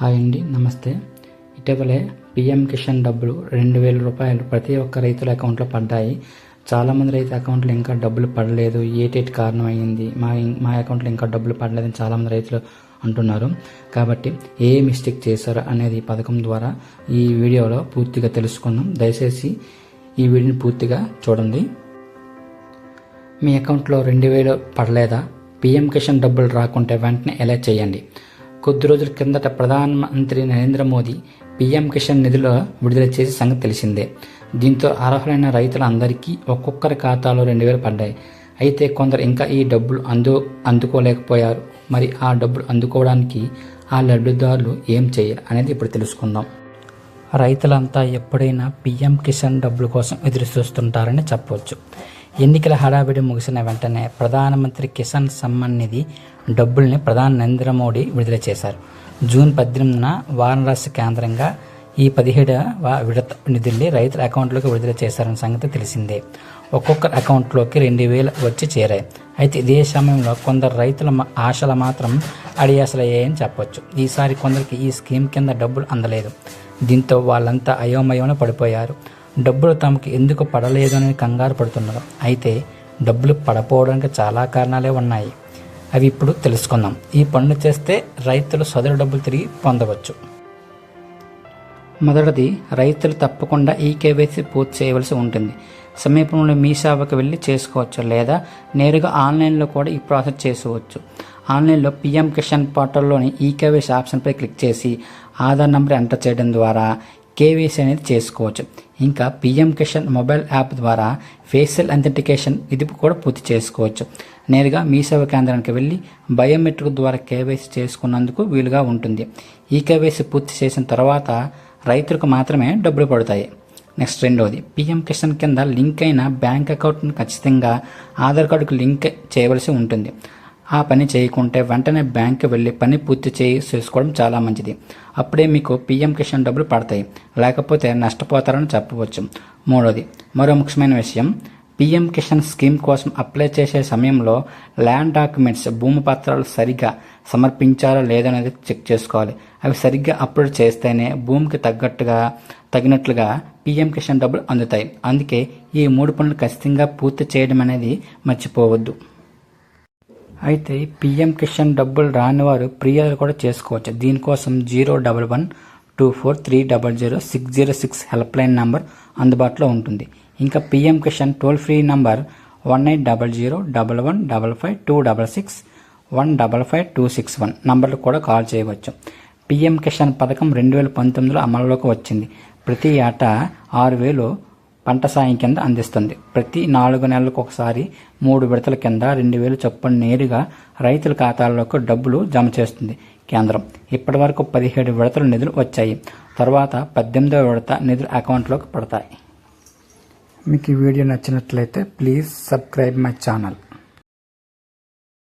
Hi అండి నమస్తే. ఇటీవలే పిఎం కిషన్ డబ్బులు రెండు వేల రూపాయలు ప్రతి ఒక్క రైతుల అకౌంట్లో పడ్డాయి. చాలామంది రైతు అకౌంట్లో ఇంకా డబ్బులు పడలేదు. ఏటేటి కారణం అయ్యింది మా మా అకౌంట్లో ఇంకా డబ్బులు పడలేదని చాలామంది రైతులు అంటున్నారు. కాబట్టి ఏ మిస్టేక్ చేశారు అనేది ఈ పథకం ద్వారా ఈ వీడియోలో పూర్తిగా తెలుసుకుందాం. దయచేసి ఈ వీడియోని పూర్తిగా చూడండి. మీ అకౌంట్లో రెండు వేలు పడలేదా? పిఎం కిషన్ డబ్బులు రాకుంటే వెంటనే ఎలా చేయండి. కొద్ది రోజుల కిందట ప్రధానమంత్రి నరేంద్ర మోదీ పీఎం కిషన్ నిధులు విడుదల చేసే సంగతి తెలిసిందే. దీంతో అర్హులైన రైతులందరికీ ఒక్కొక్కరి ఖాతాలో రెండు వేలు పడ్డాయి. అయితే కొందరు ఇంకా ఈ డబ్బులు అందు అందుకోలేకపోయారు. మరి ఆ డబ్బులు అందుకోవడానికి ఆ లబ్ధిదారులు ఏం చేయాలి అనేది ఇప్పుడు తెలుసుకుందాం. రైతులంతా ఎప్పుడైనా పీఎం కిసాన్ డబ్బుల కోసం ఎదురు చూస్తుంటారని చెప్పవచ్చు. ఎన్నికల హడావిడి ముగిసిన వెంటనే ప్రధానమంత్రి కిసాన్ సమ్మాన్ నిధి డబ్బుల్ని ప్రధాని నరేంద్ర మోడీ విడుదల చేశారు. జూన్ పద్దెనిమిదిన వారణాసి కేంద్రంగా ఈ పదిహేడవ విడత నిధుల్ని రైతుల అకౌంట్లోకి విడుదల చేశారన్న సంగతి తెలిసిందే. ఒక్కొక్కరి అకౌంట్లోకి రెండు వేలు వచ్చి చేరాయి. అయితే ఇదే సమయంలో కొందరు రైతుల మ- ఆశలు మాత్రం అడియాసలయ్యాయని చెప్పొచ్చు. ఈసారి కొందరికి ఈ స్కీమ్ కింద డబ్బులు అందలేదు. దీంతో వాళ్ళంతా అయోమయంలో పడిపోయారు. డబ్బులు తమకు ఎందుకు పడలేదు అని కంగారు పడుతున్నారు. అయితే డబ్బులు పడపోవడానికి చాలా కారణాలే ఉన్నాయి. అవి ఇప్పుడు తెలుసుకుందాం. ఈ పనులు చేస్తే రైతులు సదరు డబ్బులు తిరిగి పొందవచ్చు. మొదటిది రైతులు తప్పకుండా ఈ కేవైసీ పూర్తి చేయవలసి ఉంటుంది. సమీపంలో మీ సేవకు వెళ్ళి చేసుకోవచ్చు లేదా నేరుగా ఆన్లైన్లో కూడా ఈ ప్రాసెస్ చేసుకోవచ్చు. ఆన్లైన్లో పిఎం కిషన్ పోర్టల్లోని ఈ కేవైసీ ఆప్షన్పై క్లిక్ చేసి ఆధార్ నెంబర్ ఎంటర్ చేయడం ద్వారా కేవైసీ అనేది చేసుకోవచ్చు. ఇంకా పిఎం కిషన్ మొబైల్ యాప్ ద్వారా ఫేషియల్ అథెంటికేషన్ ఇది కూడా పూర్తి చేసుకోవచ్చు. నేరుగా మీ సేవ కేంద్రానికి వెళ్ళి బయోమెట్రిక్ ద్వారా కేవైసీ చేసుకున్నందుకు వీలుగా ఉంటుంది. ఈ కేవైసీ పూర్తి చేసిన తర్వాత రైతులకు మాత్రమే డబ్బులు పడతాయి. నెక్స్ట్ రెండవది పిఎం కిషన్ కింద లింక్ అయిన బ్యాంక్ అకౌంట్ను ఖచ్చితంగా ఆధార్ కార్డుకు లింక్ చేయవలసి ఉంటుంది. ఆ పని చేయకుంటే వెంటనే బ్యాంక్కి వెళ్ళి పని పూర్తి చేయి చేసుకోవడం చాలా మంచిది. అప్పుడే మీకు పిఎం కిసాన్ డబ్బులు పడతాయి. లేకపోతే నష్టపోతారని చెప్పవచ్చు. మూడోది మరో ముఖ్యమైన విషయం పిఎం కిసాన్ స్కీమ్ కోసం అప్లై చేసే సమయంలో ల్యాండ్ డాక్యుమెంట్స్ భూమి పత్రాలు సరిగ్గా సమర్పించారా లేదనేది చెక్ చేసుకోవాలి. అవి సరిగ్గా అప్లోడ్ చేస్తేనే భూమికి తగ్గట్టుగా తగినట్లుగా పిఎం కిసాన్ డబ్బులు అందుతాయి. అందుకే ఈ మూడు పనులు ఖచ్చితంగా పూర్తి చేయడం అనేది మర్చిపోవద్దు. అయితే పిఎం కిషన్ డబ్బులు రాని వారు ప్రియాలు కూడా చేసుకోవచ్చు. దీనికోసం zero double one two four three double zero six zero six help line number అందుబాటులో ఉంటుంది. ఇంకా PM Kisan toll free number one eight double zero double one double five two double six one double five two six one నంబర్లు కూడా call చేయవచ్చు. PM Kishan పథకం రెండు వేల పంతొమ్మిదిలో అమలులోకి వచ్చింది. ప్రతి ఏటా ఆరు వేలు పంట సాయం కింద అందిస్తుంది. ప్రతి నాలుగు నెలలకు ఒకసారి మూడు విడతల కింద రెండు వేలు చొప్పున నేరుగా రైతుల ఖాతాల్లోకి డబ్బులు జమ చేస్తుంది కేంద్రం. ఇప్పటి వరకు పదిహేడు విడతల నిధులు వచ్చాయి. తర్వాత పద్దెనిమిదవ విడత నిధులు అకౌంట్లోకి పడతాయి. మీకు ఈ వీడియో నచ్చినట్లయితే ప్లీజ్ సబ్స్క్రైబ్ మై ఛానల్.